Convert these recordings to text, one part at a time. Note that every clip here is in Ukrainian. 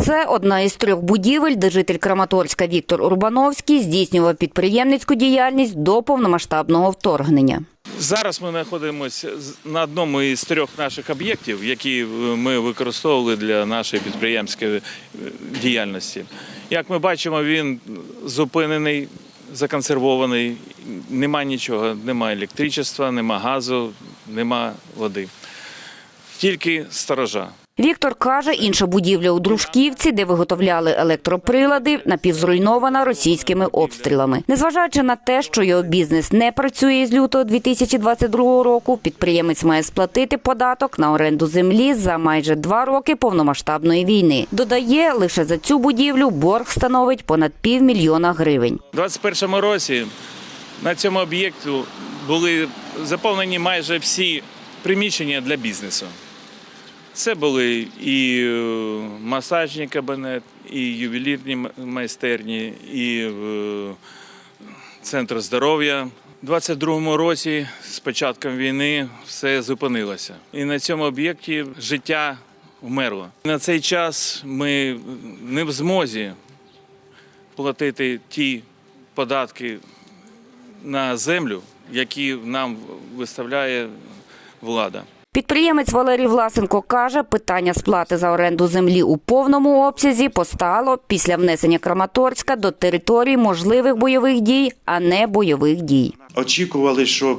Це одна із трьох будівель, де житель Краматорська Віктор Урбановський здійснював підприємницьку діяльність до повномасштабного вторгнення. Зараз ми знаходимося на одному із трьох наших об'єктів, які е, ми використовували для нашої підприємської е, діяльності. Як ми бачимо, він зупинений, законсервований, нема нічого, нема електричества, нема газу, нема води. Тільки сторожа. Віктор каже, інша будівля у Дружківці, де виготовляли електроприлади, напівзруйнована російськими обстрілами. Незважаючи на те, що його бізнес не працює з лютого 2022 року, підприємець має сплатити податок на оренду землі за майже два роки повномасштабної війни. Додає, лише за цю будівлю борг становить понад півмільйона гривень. У 2021 році на цьому об'єкту були заповнені майже всі приміщення для бізнесу. Це були і е, масажні кабінет, і ювелірні майстерні, і е, центр здоров'я. У 22-му році з початком війни все зупинилося. І на цьому об'єкті життя вмерло. На цей час ми не в змозі платити ті податки на землю, які нам виставляє влада. Підприємець Валерій Власенко каже, питання сплати за оренду землі у повному обсязі постало після внесення Краматорська до території можливих бойових дій, а не бойових дій. очікували, що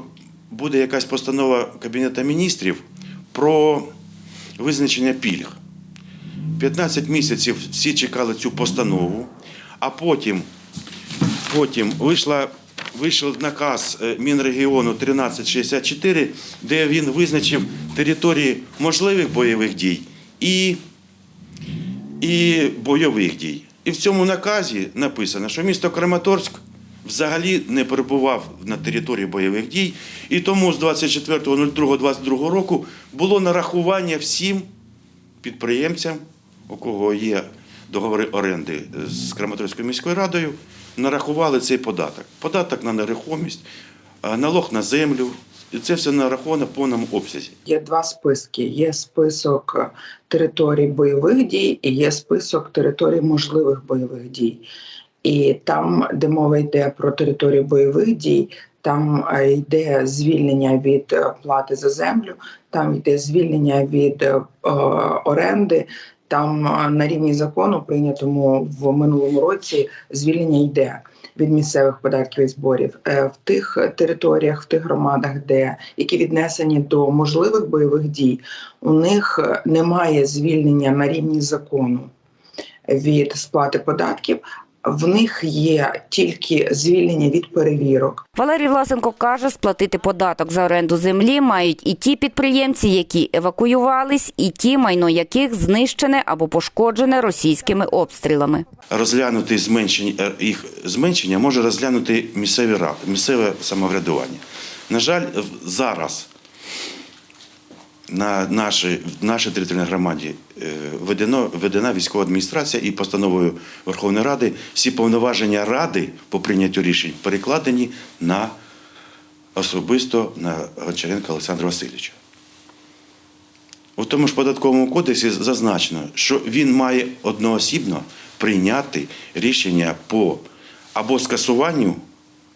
буде якась постанова Кабінету міністрів про визначення пільг. 15 місяців всі чекали цю постанову, а потім, потім вийшла, вийшов наказ е, Мінрегіону 1364, де він визначив території можливих бойових дій і і бойових дій. І в цьому наказі написано, що місто Краматорськ взагалі не перебував на території бойових дій, і тому з 24.02.22 року було нарахування всім підприємцям, у кого є договори оренди з Краматорською міською радою, нарахували цей податок. Податок на нерухомість, налог на землю. І це все нараховано в повному обсязі. Є два списки: є список е, територій бойових дій і є список територій можливих бойових дій. І там, де мова йде про територію бойових дій, там е, йде звільнення від е, плати за землю, там йде звільнення від е, е, оренди. Там на рівні закону, прийнятому в минулому році, звільнення йде від місцевих податків і зборів Е, в тих територіях, в тих громадах, де які віднесені до можливих бойових дій, у них е, немає звільнення на рівні закону від сплати податків. В них є тільки звільнення від перевірок. Валерій Власенко каже, сплатити податок за оренду землі мають і ті підприємці, які евакуювались, і ті, майно яких знищене або пошкоджене російськими обстрілами. розглянути зменшення е, їх зменшення може розглянути місцеві ради, місцеве самоврядування. На жаль, в- зараз на нашій, в нашій територіальній громаді е, введено, введена військова адміністрація і постановою Верховної Ради всі повноваження ради по прийняттю рішень перекладені на особисто на Гончаренка Олександра Васильовича. У тому ж податковому кодексі зазначено, що він має одноосібно прийняти рішення по або скасуванню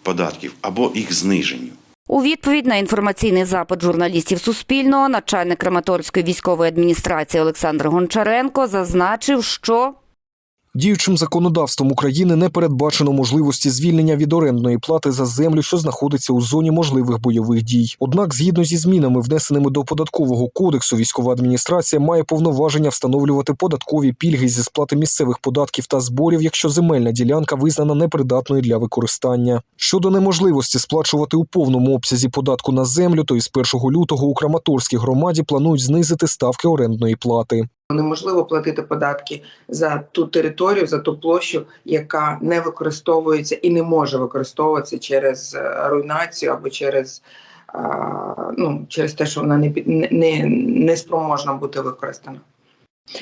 податків, або їх зниженню. У відповідь на інформаційний запит журналістів Суспільного начальник Краматорської військової адміністрації Олександр Гончаренко зазначив, що Діючим законодавством України не передбачено можливості звільнення від орендної плати за землю, що знаходиться у зоні можливих бойових дій. Однак, згідно зі змінами, внесеними до податкового кодексу, військова адміністрація має повноваження встановлювати податкові пільги зі сплати місцевих податків та зборів, якщо земельна ділянка визнана непридатною для використання. Щодо неможливості сплачувати у повному обсязі податку на землю, то із 1 лютого у Краматорській громаді планують знизити ставки орендної плати. Неможливо платити податки за ту територію, за ту площу, яка не використовується і не може використовуватися через е, руйнацію або через, ну, через те, що вона не, не, не спроможна бути використана.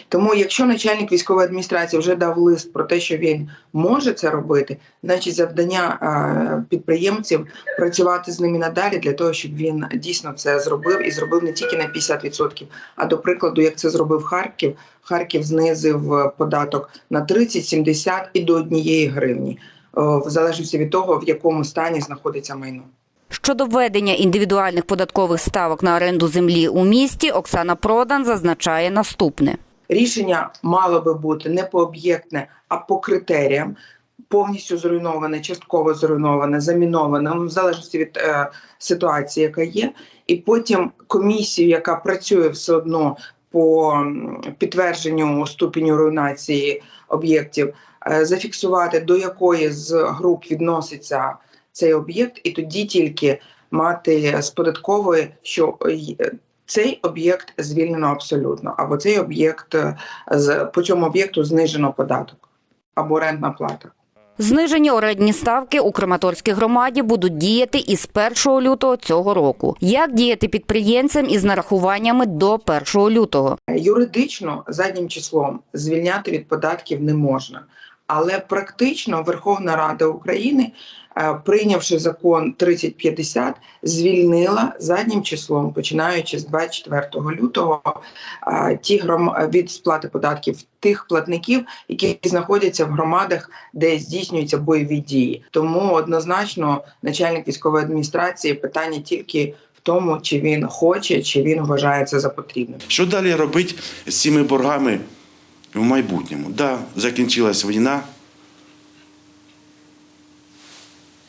Тому, якщо начальник військової адміністрації вже дав лист про те, що він може це робити, значить завдання е, підприємців працювати з ними надалі для того, щоб він дійсно це зробив і зробив не тільки на 50%, а до прикладу, як це зробив Харків, Харків знизив е, податок на 30, 70 і до однієї гривні, е, в залежності від того, в якому стані знаходиться майно. Щодо введення індивідуальних податкових ставок на оренду землі у місті, Оксана Продан зазначає наступне. Рішення мало би бути не по об'єктне, а по критеріям. Повністю зруйноване, частково зруйноване, заміноване, в залежності від е, ситуації, яка є, і потім комісію, яка працює все одно по підтвердженню ступеню руйнації об'єктів, е, зафіксувати до якої з груп відноситься цей об'єкт, і тоді тільки мати з податкової, що е, цей об'єкт звільнено абсолютно, або цей об'єкт е, з по цьому об'єкту знижено податок або орендна плата. Знижені орендні ставки у Краматорській громаді будуть діяти із 1 лютого цього року. Як діяти підприємцям із нарахуваннями до 1 лютого? Юридично заднім числом звільняти від податків не можна. Але практично Верховна Рада України, е, прийнявши закон 3050, звільнила заднім числом, починаючи з 24 лютого, е, ті гром... від сплати податків тих платників, які знаходяться в громадах, де здійснюються бойові дії. Тому однозначно начальник військової адміністрації питання тільки в тому, чи він хоче, чи він вважає це за потрібне. Що далі робити з цими боргами в майбутньому? Да, закінчилась війна.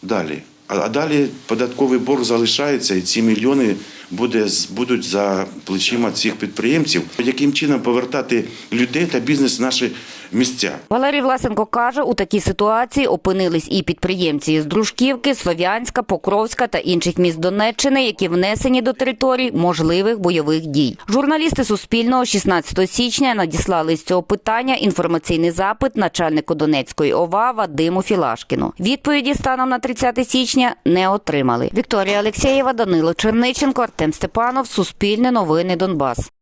Далі. А далі податковий борг залишається, і ці мільйони буде, будуть за плечима цих підприємців. Яким чином повертати людей та бізнес в наші місця? Валерій Власенко каже, у такій ситуації опинились і підприємці з Дружківки, Слов'янська, Покровська та інших міст Донеччини, які внесені до територій можливих бойових дій. Журналісти Суспільного 16 січня надіслали з цього питання інформаційний запит начальнику Донецької ОВА Вадиму Філашкіну. Відповіді станом на 30 січня не отримали. Вікторія Алексєєва, Данило Черниченко, Артем Степанов, Суспільне новини Донбас.